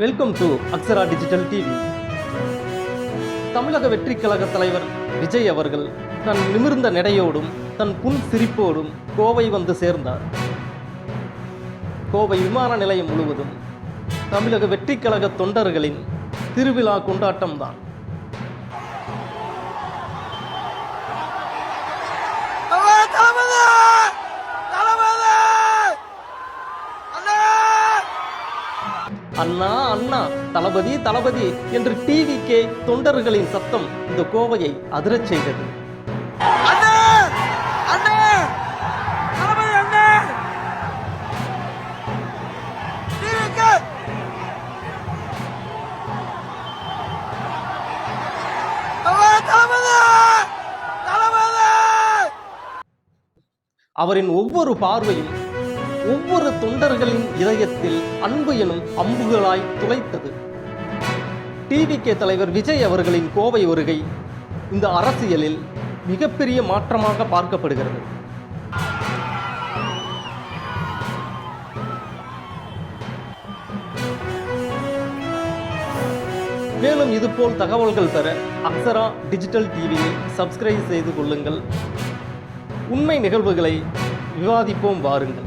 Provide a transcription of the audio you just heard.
Welcome to Akshara digital TV Tamilaga Vettri Kazhagam தலைவர் விஜய் அவர்கள் தன் நிமிர்ந்த நடையோடும் தன் புன் சிரிப்போடும் கோவை வந்து சேர்ந்தார். கோவை விமான நிலையம் முழுவதும் தமிழக வெற்றிக் கழக தொண்டர்களின் திருவிழா கொண்டாட்டம்தான். அண்ணா அண்ணா தளபதி தளபதி என்று டிவி கே தொண்டர்களின் சத்தம் இந்த கோவையை அதிரச் செய்தது. அவரின் ஒவ்வொரு பார்வையும் ஒவ்வொரு தொண்டர்களின் இதயத்தில் அன்பு எனும் அம்புகளாய் துளைத்தது. டிவிகே தலைவர் விஜய் அவர்களின் கோவை வருகை இந்த அரசியலில் மிகப்பெரிய மாற்றமாக பார்க்கப்படுகிறது. மேலும் இதுபோல் தகவல்கள் பெற அக்ஸரா டிஜிட்டல் டிவியை சப்ஸ்கிரைப் செய்து கொள்ளுங்கள். உண்மை நிகழ்வுகளை விவாதிப்போம் வாருங்கள்.